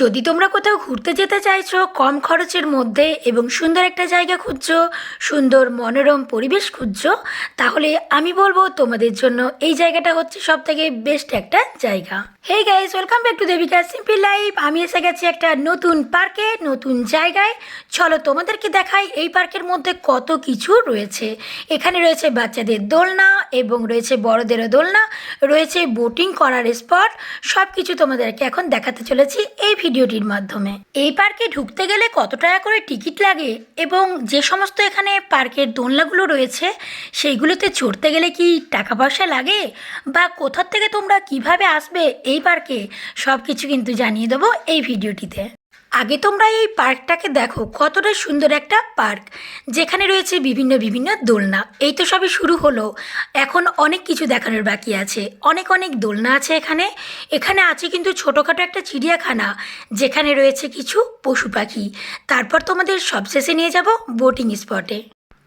যদি তোমরা কোথাও ঘুরতে যেতে চাইছো, কম খরচের মধ্যে এবং সুন্দর একটা জায়গা খুঁজছো, সুন্দর মনোরম পরিবেশ খুঁজছো, তাহলে আমি বলব তোমাদের জন্য এই জায়গাটা হচ্ছে সব থেকে বেস্ট একটা জায়গা। Hey guys welcome back to Debika simple life আমি এসে গেছি একটা নতুন পার্কে, নতুন জায়গায়। চলো তোমাদেরকে দেখাই এই পার্কের মধ্যে কত কিছু রয়েছে। এখানে রয়েছে বাচ্চাদের দোলনা এবং রয়েছে বড়দেরও দোলনা, রয়েছে বোটিং করার স্পট সব কিছু তোমাদেরকে এখন দেখাতে চলেছি এই ভিডিওটির মাধ্যমে। এই পার্কে ঢুকতে গেলে কত টাকা করে টিকিট লাগে এবং যে সমস্ত এখানে পার্কের দোলনাগুলো রয়েছে, সেইগুলোতে চড়তে গেলে কি টাকা পয়সা লাগে? বা কোথার থেকে তোমরা কীভাবে আসবে এই পার্কে? সব কিছু কিন্তু জানিয়ে দেবো এই ভিডিওটিতে। আগে তোমরা এই পার্কটাকে দেখো, কতটা সুন্দর একটা পার্ক। যেখানে রয়েছে বিভিন্ন বিভিন্ন দোলনা। এই তো সবই শুরু হলো। এখন অনেক কিছু দেখানোর বাকি আছে। অনেক অনেক দোলনা আছে এখানে। এখানে আছে কিন্তু ছোটোখাটো একটা চিড়িয়াখানা, যেখানে রয়েছে কিছু পশু পাখি। তারপর তোমাদের সবশেষে নিয়ে যাব বোটিং স্পটে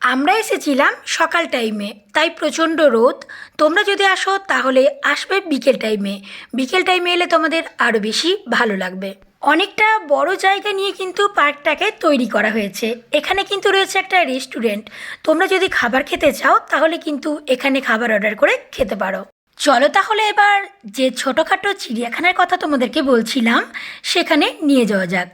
আমরা এসেছিলাম সকাল টাইমে তাই প্রচণ্ড রোদ। তোমরা যদি আসো তাহলে আসবে বিকেল টাইমে বিকেল টাইমে এলে তোমাদের আরও বেশি ভালো লাগবে। অনেকটা বড় জায়গা নিয়ে কিন্তু পার্কটাকে তৈরি করা হয়েছে। এখানে কিন্তু রয়েছে একটা রেস্টুরেন্ট। তোমরা যদি খাবার খেতে চাও, তাহলে কিন্তু এখানে খাবার অর্ডার করে খেতে পারো। চলো তাহলে এবার যে ছোটোখাটো চিড়িয়াখানার কথা তোমাদেরকে বলছিলাম, সেখানে নিয়ে যাওয়া যাক।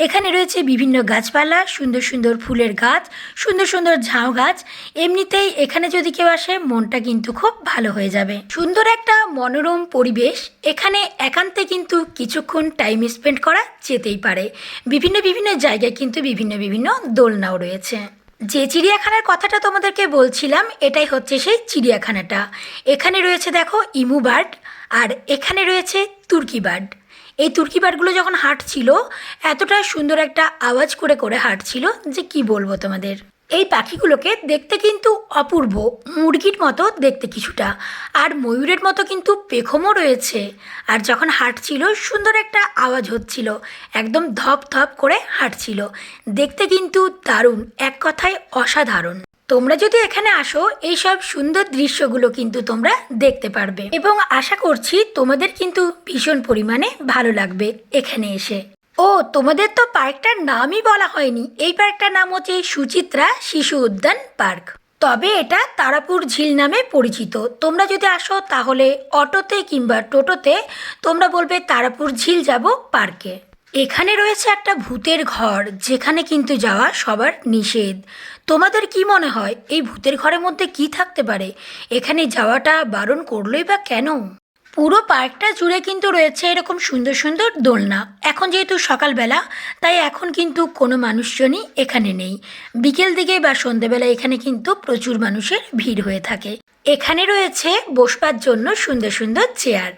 এখানে রয়েছে বিভিন্ন গাছপালা, সুন্দর সুন্দর ফুলের গাছ, সুন্দর সুন্দর ঝাউ গাছ। এমনিতেই এখানে যদি কেউ আসে, মনটা কিন্তু খুব ভালো হয়ে যাবে। সুন্দর একটা মনোরম পরিবেশ, এখানে একান্তে কিন্তু কিছুক্ষণ টাইম স্পেন্ড করা যেতেই পারে। বিভিন্ন বিভিন্ন জায়গায় কিন্তু বিভিন্ন বিভিন্ন দোলনাও রয়েছে। যে চিড়িয়াখানার কথাটা তোমাদেরকে বলছিলাম, এটাই হচ্ছে সেই চিড়িয়াখানাটা। এখানে রয়েছে দেখো ইমু বার্ড, আর এখানে রয়েছে তুর্কি বার্ড। এই তুর্কি বার্ডগুলো যখন হাঁটছিল, এতটা সুন্দর একটা আওয়াজ করে করে হাঁটছিল যে কি বলব তোমাদের। এই পাখিগুলোকে দেখতে কিন্তু অপূর্ব, মুরগির মতো দেখতে কিছুটা। আর ময়ূরের মতো কিন্তু পেখমও রয়েছে। আর যখন হাঁটছিল, সুন্দর একটা আওয়াজ হচ্ছিল। একদম ধপ ধপ করে হাঁটছিল। দেখতে কিন্তু দারুণ, এক কথায় অসাধারণ। তোমরা যদি এখানে আসো এই সব সুন্দর দৃশ্যগুলো কিন্তু তোমরা দেখতে পারবে। এবং আশা করছি তোমাদের কিন্তু ভীষণ পরিমাণে ভালো লাগবে এখানে এসে। ও, তোমাদের তো পার্কটার নামই বলা হয়নি। এই পার্কটার নাম হচ্ছে সুচিত্রা শিশু উদ্যান পার্ক। তবে এটা তারাপুর ঝিল নামে পরিচিত। তোমরা যদি আসো, তাহলে অটোতে কিংবা টোটোতে তোমরা বলবে তারাপুর ঝিল যাব পার্কে। এখানে রয়েছে একটা ভূতের ঘর, যেখানে কিন্তু যাওয়া সবার নিষেধ। তোমাদের কি মনে হয়, এই ভূতের ঘরের মধ্যে কি থাকতে পারে? এখানে যাওয়াটা বারণ করলোই বা কেন? পুরো পার্কটা জুড়ে কিন্তু রয়েছে এরকম সুন্দর সুন্দর দোলনা। এখন যেহেতু সকালবেলা, তাই এখন কিন্তু কোনো মানুষজনই এখানে নেই। বিকেল দিকে বা সন্ধেবেলা এখানে কিন্তু প্রচুর মানুষের ভিড় হয়ে থাকে। এখানে রয়েছে বসবার জন্য সুন্দর সুন্দর চেয়ার।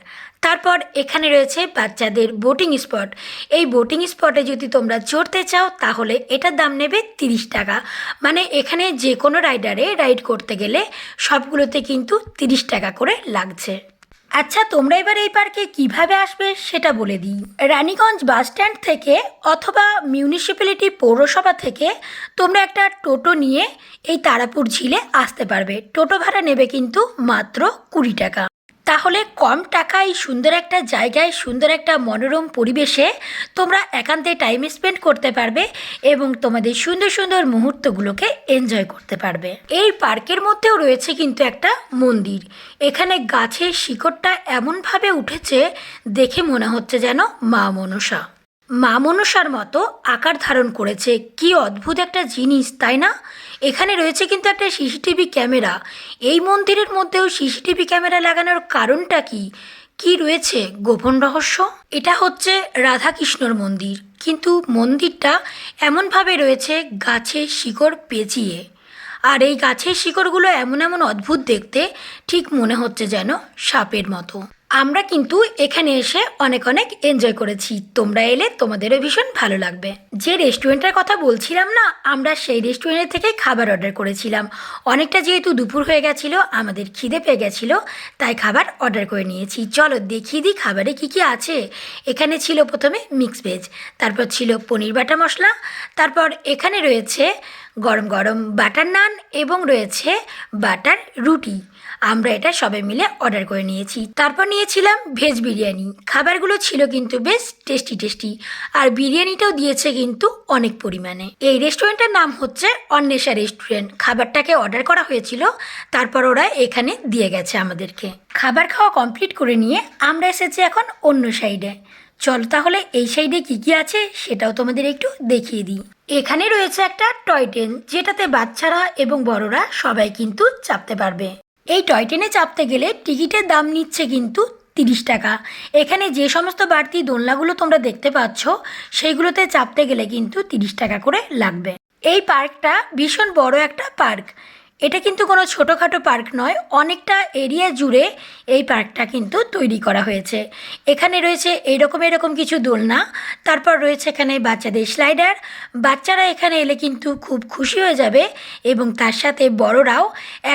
তারপর এখানে রয়েছে বাচ্চাদের বোটিং স্পট এই বোটিং স্পটে যদি তোমরা চড়তে চাও, তাহলে এটার দাম নেবে তিরিশ টাকা। মানে এখানে যে কোনো রাইডারে রাইড করতে গেলে সবগুলোতে কিন্তু তিরিশ টাকা করে লাগছে। আচ্ছা তোমরা এবার এই পার্কে কীভাবে আসবে সেটা বলে দিই। রানীগঞ্জ বাস স্ট্যান্ড থেকে অথবা মিউনিসিপ্যালিটি পৌরসভা থেকে তোমরা একটা টোটো নিয়ে এই তারাপুর ঝিলে আসতে পারবে। টোটো ভাড়া নেবে কিন্তু মাত্র কুড়ি টাকা। তাহলে কম টাকায় সুন্দর একটা জায়গায়, সুন্দর একটা মনোরম পরিবেশে তোমরা একান্তে টাইম স্পেন্ড করতে পারবে এবং তোমাদের সুন্দর সুন্দর মুহূর্তগুলোকে এনজয় করতে পারবে। এই পার্কের মধ্যেও রয়েছে কিন্তু একটা মন্দির। এখানে গাছের শিকড়টা এমনভাবে উঠেছে, দেখে মনে হচ্ছে যেন মা মনসা। মা মনসার মতো আকার ধারণ করেছে। কি অদ্ভুত একটা জিনিস, তাই না? এখানে রয়েছে কিন্তু একটা সিসিটিভি ক্যামেরা। এই মন্দিরের মধ্যেও সিসিটিভি ক্যামেরা লাগানোর কারণটা কি? কি রয়েছে? গোপন রহস্য? এটা হচ্ছে রাধাকৃষ্ণর মন্দির। কিন্তু মন্দিরটা এমনভাবে রয়েছে, গাছে শিকড় পেঁচিয়ে। আর এই গাছের শিকড়গুলো এমন এমন অদ্ভুত দেখতে, ঠিক মনে হচ্ছে যেন সাপের মতো। আমরা কিন্তু এখানে এসে অনেক অনেক এনজয় করেছি। তোমরা এলে তোমাদেরও ভীষণ ভালো লাগবে। যে রেস্টুরেন্টের কথা বলছিলাম না, আমরা সেই রেস্টুরেন্ট থেকে খাবার অর্ডার করেছিলাম। অনেকটা যেহেতু দুপুর হয়ে গেছিল, আমাদের খিদে পেয়ে গেছিল, তাই খাবার অর্ডার করে নিয়েছি। চলো দেখিয়ে দিই খাবারে কি কি আছে। এখানে ছিল প্রথমে মিক্স ভেজ তারপর ছিল পনির বাটা মশলা, তারপর এখানে রয়েছে গরম গরম বাটার নান এবং রয়েছে বাটার রুটি। আমরা এটা সবাই মিলে অর্ডার করে নিয়েছি। তারপর নিয়েছিলাম ভেজ বিরিয়ানি। খাবারগুলো ছিল কিন্তু বেশ টেস্টি টেস্টি আর বিরিয়ানিটাও দিয়েছে কিন্তু অনেক পরিমাণে। এই রেস্টুরেন্টের নাম হচ্ছে অন্বেষা রেস্টুরেন্ট খাবারটাকে অর্ডার করা হয়েছিল, তারপর ওরা এখানে দিয়ে গেছে আমাদেরকে। খাবার খাওয়া কমপ্লিট করে নিয়ে আমরা এসেছি এখন অন্য সাইডে চল তাহলে এই সাইডে কি কি আছে সেটাও তোমাদের একটু দেখিয়ে দিই। এখানে রয়েছে একটা টয় ট্রেন যেটাতে বাচ্চারা এবং বড়রা সবাই কিন্তু চাপতে পারবে। এই টয় ট্রেনে চাপতে গেলে টিকিটের দাম নিচ্ছে কিন্তু তিরিশ টাকা। এখানে যে সমস্ত বাড়তি দোলনাগুলো তোমরা দেখতে পাচ্ছ, সেইগুলোতে চাপতে গেলে কিন্তু তিরিশ টাকা করে লাগবে। এই পার্কটা ভীষণ বড় একটা পার্ক। এটা কিন্তু কোনো ছোটোখাটো পার্ক নয়, অনেকটা এরিয়া জুড়ে এই পার্কটা কিন্তু তৈরি করা হয়েছে। এখানে রয়েছে এইরকম এরকম কিছু দোলনা, তারপর রয়েছে এখানে বাচ্চাদের স্লাইডার বাচ্চারা এখানে এলে কিন্তু খুব খুশি হয়ে যাবে এবং তার সাথে বড়রাও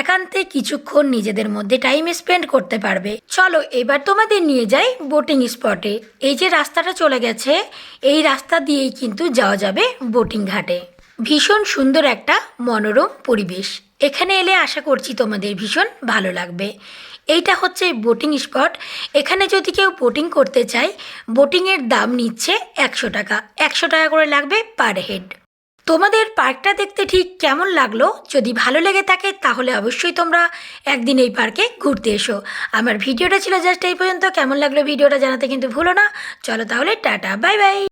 একান্তে কিছুক্ষণ নিজেদের মধ্যে টাইম স্পেন্ড করতে পারবে। চলো এবার তোমাদের নিয়ে যাই বোটিং স্পটে এই যে রাস্তাটা চলে গেছে, এই রাস্তা দিয়েই কিন্তু যাওয়া যাবে বোটিং ঘাটে। ভীষণ সুন্দর একটা মনোরম পরিবেশ। এখানে এলে আশা করছি তোমাদের ভীষণ ভালো লাগবে। এইটা হচ্ছে বোটিং স্পট এখানে যদি কেউ বোটিং করতে চায় বোটিংয়ের দাম নিচ্ছে একশো টাকা। একশো টাকা করে লাগবে পার হেড তোমাদের পার্কটা দেখতে ঠিক কেমন লাগল? যদি ভালো লেগে থাকে, তাহলে অবশ্যই তোমরা একদিন এই পার্কে ঘুরতে এসো। আমার ভিডিওটা ছিল জাস্ট এই পর্যন্ত। কেমন লাগল ভিডিওটা জানাতে কিন্তু ভুলো না। চলো তাহলে টাটা বাই বাই